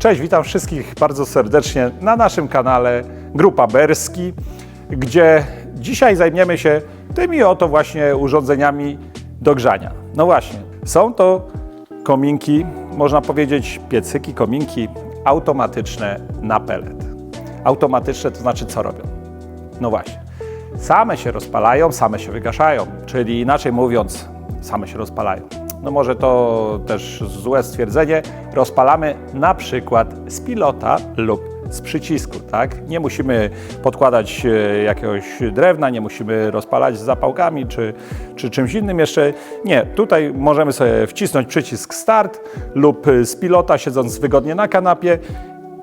Cześć, witam wszystkich bardzo serdecznie na naszym kanale Grupa Berski, gdzie dzisiaj zajmiemy się tymi oto właśnie urządzeniami do grzania. No właśnie, są to kominki, można powiedzieć piecyki, kominki automatyczne na pelet. Automatyczne to znaczy co robią? No właśnie, same się rozpalają, same się wygaszają, czyli inaczej mówiąc, same się rozpalają. No może to też złe stwierdzenie. Rozpalamy na przykład z pilota lub z przycisku, tak? Nie musimy podkładać e, jakiegoś drewna, nie musimy rozpalać z zapałkami czy, czy czymś innym jeszcze. Nie, tutaj możemy sobie wcisnąć przycisk start lub z pilota siedząc wygodnie na kanapie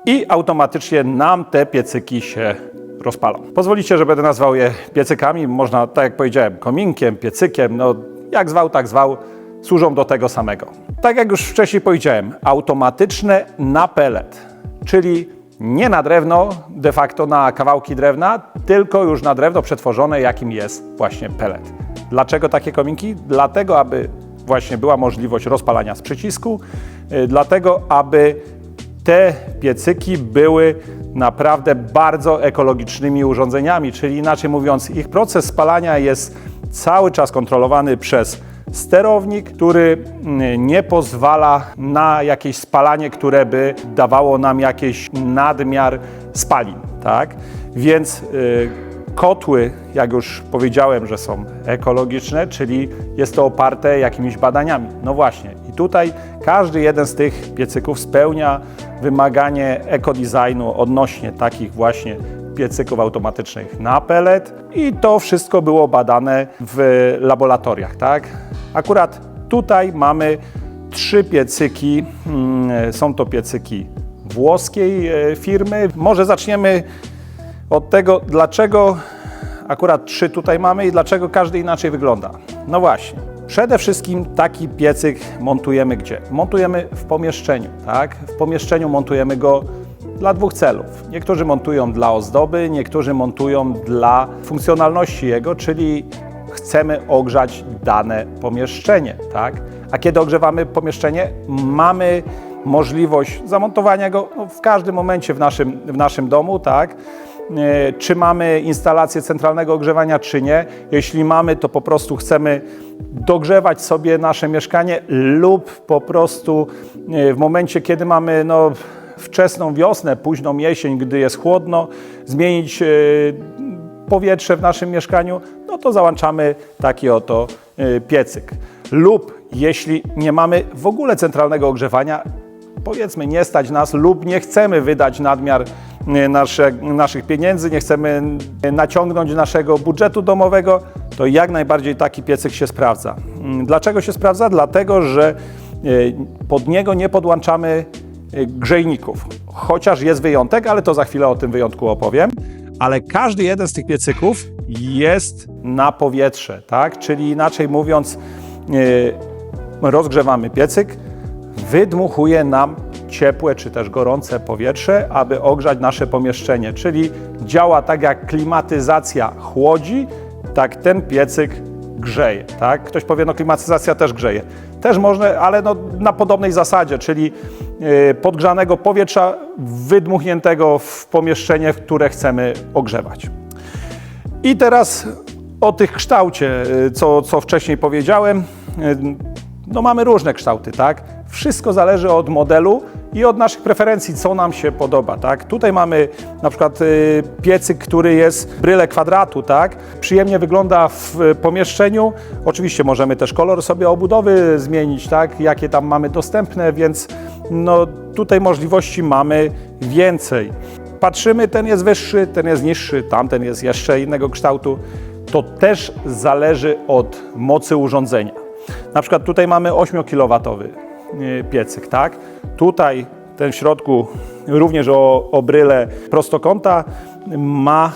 i automatycznie nam te piecyki się rozpalą. Pozwolicie, że będę nazwał je piecykami. Można, tak jak powiedziałem, kominkiem, piecykiem, no jak zwał, tak zwał, służą do tego samego. Tak jak już wcześniej powiedziałem, automatyczne na pelet, czyli nie na drewno, de facto na kawałki drewna, tylko już na drewno przetworzone, jakim jest właśnie pelet. Dlaczego takie kominki? Dlatego, aby właśnie była możliwość rozpalania z przycisku, yy, dlatego, aby te piecyki były naprawdę bardzo ekologicznymi urządzeniami, czyli inaczej mówiąc, ich proces spalania jest cały czas kontrolowany przez sterownik, który mm, nie pozwala na jakieś spalanie, które by dawało nam jakiś nadmiar spalin, tak? Więc y, kotły, jak już powiedziałem, że są ekologiczne, czyli jest to oparte jakimiś badaniami. No właśnie, i tutaj każdy jeden z tych piecyków spełnia wymaganie ekodesignu odnośnie takich właśnie piecyków automatycznych na pelet i to wszystko było badane w laboratoriach, tak? Akurat tutaj mamy trzy piecyki, mm, są to piecyki włoskiej e, firmy. Może zaczniemy od tego, dlaczego akurat trzy tutaj mamy i dlaczego każdy inaczej wygląda. No właśnie. Przede wszystkim taki piecyk montujemy gdzie? Montujemy w pomieszczeniu, tak? W pomieszczeniu montujemy go dla dwóch celów. Niektórzy montują dla ozdoby, niektórzy montują dla funkcjonalności jego, czyli chcemy ogrzać dane pomieszczenie, tak? A kiedy ogrzewamy pomieszczenie, mamy możliwość zamontowania go no, w każdym momencie w naszym, w naszym domu, tak? E, Czy mamy instalację centralnego ogrzewania, czy nie. Jeśli mamy, to po prostu chcemy dogrzewać sobie nasze mieszkanie lub po prostu e, w momencie, kiedy mamy no, wczesną wiosnę, późną jesień, gdy jest chłodno, zmienić e, powietrze w naszym mieszkaniu, no to załączamy taki oto y, piecyk. Lub jeśli nie mamy w ogóle centralnego ogrzewania, powiedzmy nie stać nas lub nie chcemy wydać nadmiar y, nasze, naszych pieniędzy, nie chcemy y, naciągnąć naszego budżetu domowego, to jak najbardziej taki piecyk się sprawdza. Mm, Dlaczego się sprawdza? Dlatego, że pod niego nie podłączamy grzejników. Chociaż jest wyjątek, ale to za chwilę o tym wyjątku opowiem ale każdy jeden z tych piecyków jest na powietrze, tak? Czyli inaczej mówiąc, yy, rozgrzewamy piecyk, wydmuchuje nam ciepłe czy też gorące powietrze, aby ogrzać nasze pomieszczenie, czyli działa tak jak klimatyzacja chłodzi, tak ten piecyk grzeje, tak? Ktoś powie, no klimatyzacja też grzeje. Też można, ale no, na podobnej zasadzie, czyli yy, podgrzanego powietrza wydmuchniętego w pomieszczenie, które chcemy ogrzewać. I teraz o tych kształcie, yy, co, co wcześniej powiedziałem. Yy, no mamy różne kształty, tak? Wszystko zależy od modelu i od naszych preferencji, co nam się podoba, tak? Tutaj mamy na przykład y, piecyk, który jest bryle kwadratu, tak? Przyjemnie wygląda w y, pomieszczeniu. Oczywiście możemy też kolor sobie obudowy zmienić, tak? Jakie tam mamy dostępne, więc no tutaj możliwości mamy więcej. Patrzymy, ten jest wyższy, ten jest niższy, tamten jest jeszcze innego kształtu. To też zależy od mocy urządzenia. Na przykład tutaj mamy 8 kW piecyk, tak? Tutaj ten w środku również o, o bryle prostokąta ma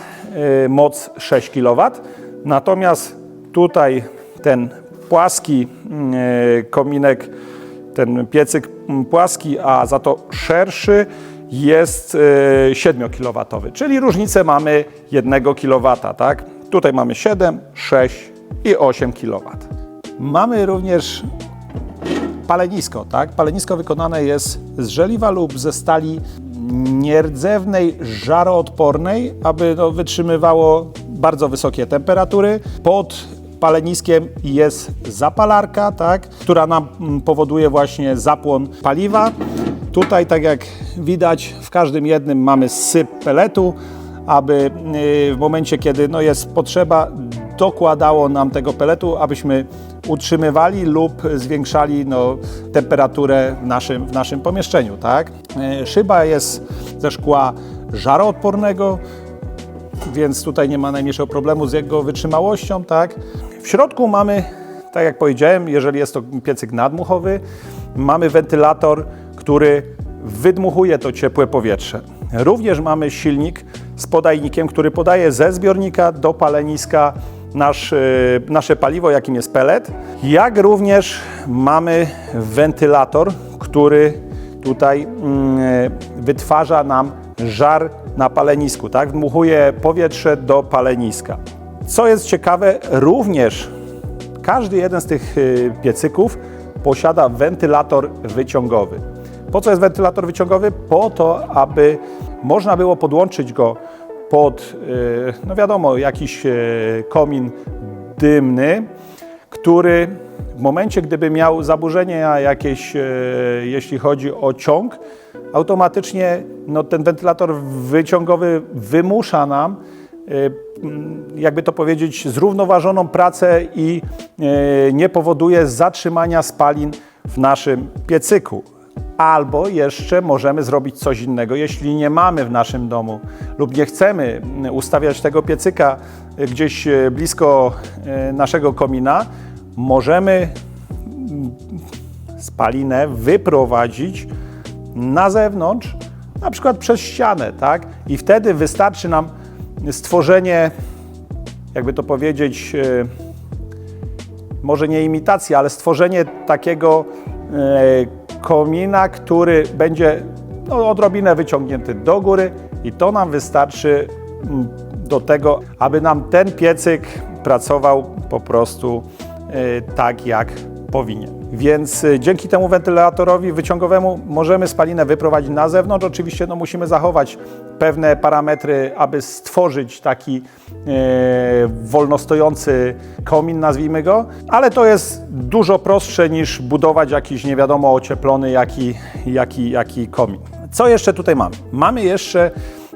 y, moc 6 kW. Natomiast tutaj ten płaski y, kominek, ten piecyk płaski, a za to szerszy jest y, 7 kW, czyli różnicę mamy 1 kW, tak? Tutaj mamy 7, 6 i 8 kW. Mamy również palenisko, tak? Palenisko wykonane jest z żeliwa lub ze stali nierdzewnej, żaroodpornej, aby wytrzymywało bardzo wysokie temperatury. Pod paleniskiem jest zapalarka, tak? która nam mm, powoduje właśnie zapłon paliwa. Tutaj, tak jak widać, w każdym jednym mamy syp peletu, aby y, w momencie, kiedy no, jest potrzeba, dokładało nam tego peletu, abyśmy utrzymywali lub zwiększali no, temperaturę w naszym, w naszym pomieszczeniu. Tak? Y, Szyba jest ze szkła żaroodpornego, więc tutaj nie ma najmniejszego problemu z jego wytrzymałością. Tak? W środku mamy, tak jak powiedziałem, jeżeli jest to piecyk nadmuchowy, mamy wentylator, który wydmuchuje to ciepłe powietrze. Również mamy silnik z podajnikiem, który podaje ze zbiornika do paleniska nasz, y, nasze paliwo, jakim jest pelet. Jak również mamy wentylator, który tutaj mm, wytwarza nam żar na palenisku, tak? Dmuchuje powietrze do paleniska. Co jest ciekawe, również każdy jeden z tych y, piecyków posiada wentylator wyciągowy. Po co jest wentylator wyciągowy? Po to, aby można było podłączyć go pod, y, no wiadomo, jakiś y, komin dymny, który w momencie, gdyby miał zaburzenia jakieś, e, jeśli chodzi o ciąg, automatycznie no, ten wentylator wyciągowy wymusza nam, e, m, jakby to powiedzieć, zrównoważoną pracę i nie powoduje zatrzymania spalin w naszym piecyku. Albo jeszcze możemy zrobić coś innego, jeśli nie mamy w naszym domu lub nie chcemy mm, ustawiać tego piecyka e, gdzieś e, blisko e, naszego komina, możemy mm, spalinę wyprowadzić na zewnątrz, na przykład przez ścianę, tak? I wtedy wystarczy nam stworzenie, jakby to powiedzieć, może nie imitacja, ale stworzenie takiego komina, który będzie no, odrobinę wyciągnięty do góry i to nam wystarczy mm, do tego, aby nam ten piecyk pracował po prostu e, tak, jak powinien. Więc e, dzięki temu wentylatorowi wyciągowemu możemy spalinę wyprowadzić na zewnątrz. Oczywiście no, musimy zachować pewne parametry, aby stworzyć taki e, wolnostojący komin, nazwijmy go, ale to jest dużo prostsze niż budować jakiś nie wiadomo ocieplony jaki, jaki, jaki komin. Co jeszcze tutaj mamy? Mamy jeszcze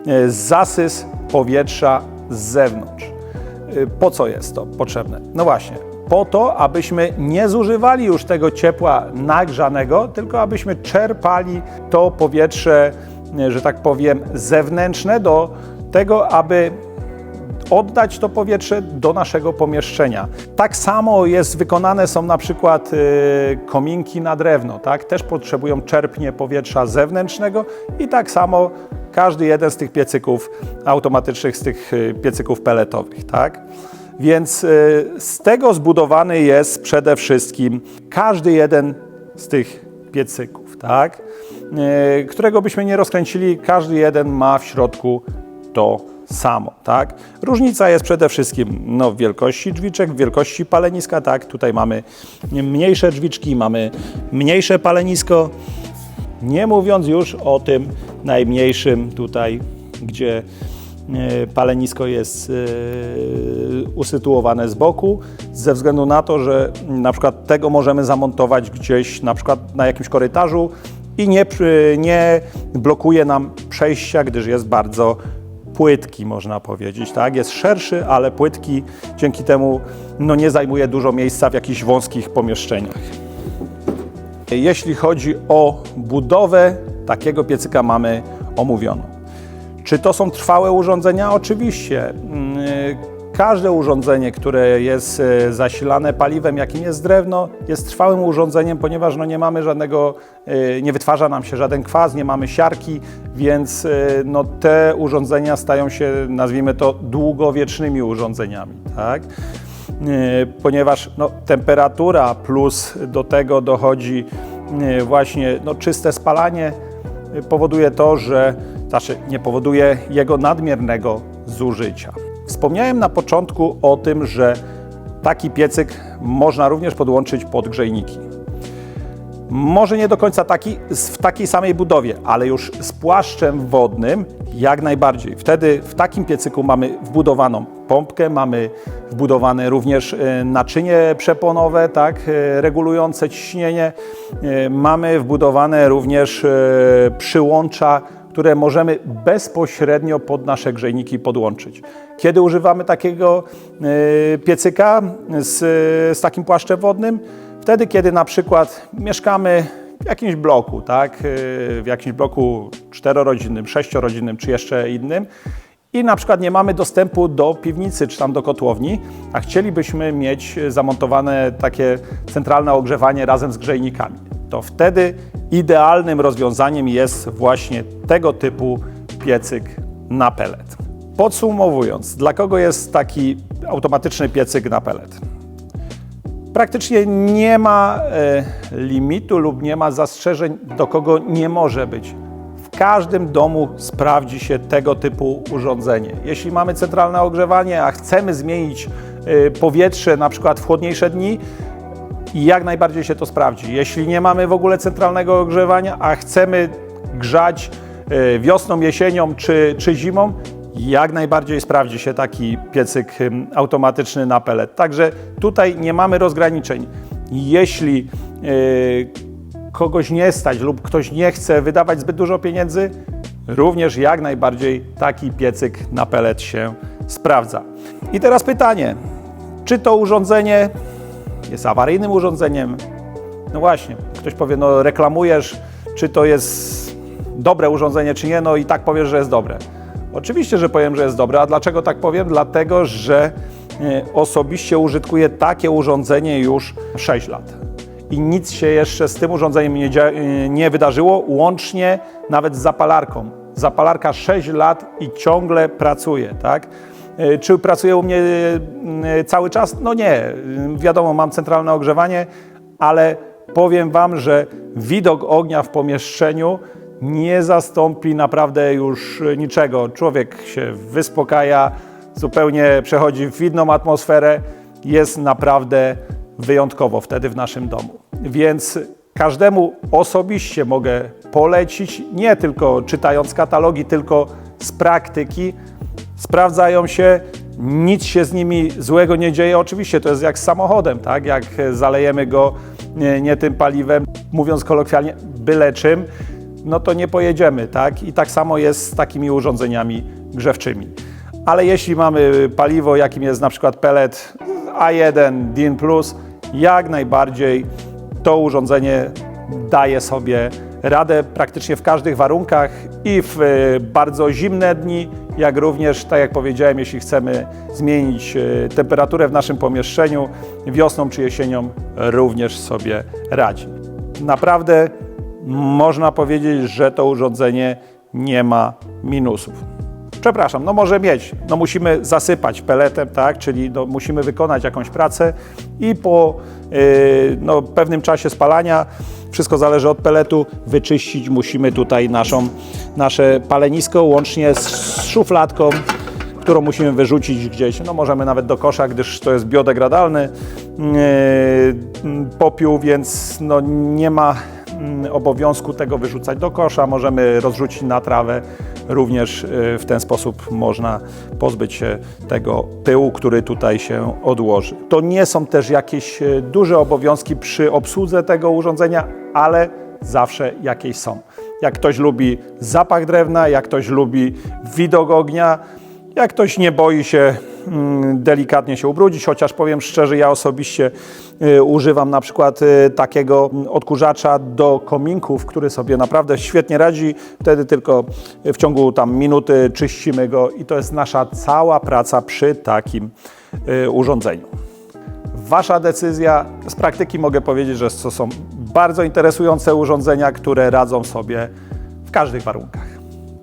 e, zasys powietrza z zewnątrz. Y, Po co jest to potrzebne? No właśnie, po to, abyśmy nie zużywali już tego ciepła nagrzanego, tylko abyśmy czerpali to powietrze, y, że tak powiem, zewnętrzne do tego, aby oddać to powietrze do naszego pomieszczenia. Tak samo jest wykonane są na przykład y, kominki na drewno, tak? Też potrzebują czerpnie powietrza zewnętrznego i tak samo każdy jeden z tych piecyków automatycznych, z tych y, piecyków peletowych, tak? Więc y, z tego zbudowany jest przede wszystkim każdy jeden z tych piecyków, tak? Y, Którego byśmy nie rozkręcili, każdy jeden ma w środku to samo, tak? Różnica jest przede wszystkim no, w wielkości drzwiczek, w wielkości paleniska, tak? Tutaj mamy mniejsze drzwiczki, mamy mniejsze palenisko, nie mówiąc już o tym najmniejszym tutaj, gdzie e, palenisko jest e, usytuowane z boku, ze względu na to, że na przykład tego możemy zamontować gdzieś na przykład na jakimś korytarzu i nie, nie blokuje nam przejścia, gdyż jest bardzo płytki, można powiedzieć, tak? Jest szerszy, ale płytki, dzięki temu no, nie zajmuje dużo miejsca w jakichś wąskich pomieszczeniach. Jeśli chodzi o budowę, takiego piecyka mamy omówioną. Czy to są trwałe urządzenia? Oczywiście. Mm, Każde urządzenie, które jest e, zasilane paliwem, jakim jest drewno, jest trwałym urządzeniem, ponieważ no nie mamy żadnego, e, nie wytwarza nam się żaden kwas, nie mamy siarki, więc no te urządzenia stają się, nazwijmy to, długowiecznymi urządzeniami. Tak? Ponieważ no, temperatura plus do tego dochodzi właśnie no, czyste spalanie, powoduje to, że znaczy nie powoduje jego nadmiernego zużycia. Wspomniałem na początku o tym, że taki piecyk można również podłączyć pod grzejniki. Może nie do końca taki, w takiej samej budowie, ale już z płaszczem wodnym jak najbardziej. Wtedy w takim piecyku mamy wbudowaną pompkę, mamy wbudowane również e, naczynie przeponowe, tak, e, regulujące ciśnienie. E, Mamy wbudowane również przyłącza, które możemy bezpośrednio pod nasze grzejniki podłączyć. Kiedy używamy takiego e, piecyka z, z takim płaszczem wodnym? Wtedy, kiedy na przykład mieszkamy w jakimś bloku, tak, e, w jakimś bloku czterorodzinnym, sześciorodzinnym czy jeszcze innym i na przykład nie mamy dostępu do piwnicy czy tam do kotłowni, a chcielibyśmy mieć zamontowane takie centralne ogrzewanie razem z grzejnikami, to wtedy idealnym rozwiązaniem jest właśnie tego typu piecyk na pelet. Podsumowując, dla kogo jest taki automatyczny piecyk na pelet? Praktycznie nie ma e, limitu lub nie ma zastrzeżeń, do kogo nie może być. W każdym domu sprawdzi się tego typu urządzenie. Jeśli mamy centralne ogrzewanie, a chcemy zmienić e, powietrze, na przykład w chłodniejsze dni, jak najbardziej się to sprawdzi. Jeśli nie mamy w ogóle centralnego ogrzewania, a chcemy grzać e, wiosną, jesienią czy, czy zimą, jak najbardziej sprawdzi się taki piecyk automatyczny na pelet. Także tutaj nie mamy rozgraniczeń. Jeśli e, kogoś nie stać lub ktoś nie chce wydawać zbyt dużo pieniędzy, również jak najbardziej taki piecyk na pelet się sprawdza. I teraz pytanie, czy to urządzenie jest awaryjnym urządzeniem? No właśnie, ktoś powie, no reklamujesz, czy to jest dobre urządzenie, czy nie, no i tak powiesz, że jest dobre. Oczywiście, że powiem, że jest dobre, a dlaczego tak powiem? Dlatego, że e, osobiście użytkuję takie urządzenie już 6 lat. I nic się jeszcze z tym urządzeniem nie, e, nie wydarzyło, łącznie nawet z zapalarką. Zapalarka 6 lat i ciągle pracuje, tak? E, Czy pracuje u mnie e, cały czas? No nie. E, Wiadomo, mam centralne ogrzewanie, ale powiem Wam, że widok ognia w pomieszczeniu nie zastąpi naprawdę już niczego. Człowiek się wyspokaja, zupełnie przechodzi w inną atmosferę. Jest naprawdę wyjątkowo wtedy w naszym domu. Więc każdemu osobiście mogę polecić, nie tylko czytając katalogi, tylko z praktyki, sprawdzają się, nic się z nimi złego nie dzieje. Oczywiście to jest jak z samochodem, tak? Jak zalejemy go nie, nie tym paliwem, mówiąc kolokwialnie, byle czym, no to nie pojedziemy, tak? I tak samo jest z takimi urządzeniami grzewczymi. Ale jeśli mamy paliwo, jakim jest na przykład pelet A1 DIN+, jak najbardziej to urządzenie daje sobie radę praktycznie w każdych warunkach i w e, bardzo zimne dni, jak również, tak jak powiedziałem, jeśli chcemy zmienić e, temperaturę w naszym pomieszczeniu wiosną czy jesienią, również sobie radzi. Naprawdę można powiedzieć, że to urządzenie nie ma minusów. Przepraszam, no może mieć. No musimy zasypać peletem, tak? Czyli no musimy wykonać jakąś pracę i po yy, no, pewnym czasie spalania, wszystko zależy od peletu, wyczyścić musimy tutaj naszą, nasze palenisko łącznie z szufladką, którą musimy wyrzucić gdzieś. No możemy nawet do kosza, gdyż to jest biodegradalny yy, popiół, więc no nie ma mm, obowiązku tego wyrzucać do kosza. Możemy rozrzucić na trawę. Również y, w ten sposób można pozbyć się tego pyłu, który tutaj się odłoży. To nie są też jakieś y, duże obowiązki przy obsłudze tego urządzenia, ale zawsze jakieś są. Jak ktoś lubi zapach drewna, jak ktoś lubi widok ognia, jak ktoś nie boi się mm, delikatnie się ubrudzić, chociaż powiem szczerze, ja osobiście y, używam na przykład y, takiego mm, odkurzacza do kominków, który sobie naprawdę świetnie radzi. Wtedy tylko w ciągu tam minuty czyścimy go i to jest nasza cała praca przy takim y, urządzeniu. Wasza decyzja. Z praktyki mogę powiedzieć, że to są bardzo interesujące urządzenia, które radzą sobie w każdych warunkach.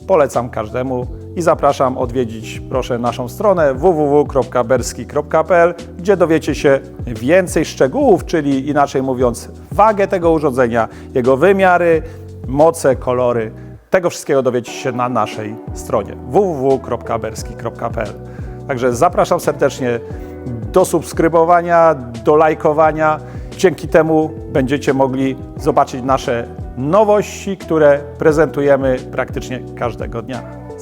Polecam każdemu i zapraszam odwiedzić proszę naszą stronę www.berski.pl, gdzie dowiecie się więcej szczegółów, czyli inaczej mówiąc wagę tego urządzenia, jego wymiary, moce, kolory. Tego wszystkiego dowiecie się na naszej stronie www.berski.pl. Także zapraszam serdecznie do subskrybowania, do lajkowania. dzięki temu będziecie mogli zobaczyć nasze nowości, które prezentujemy praktycznie każdego dnia.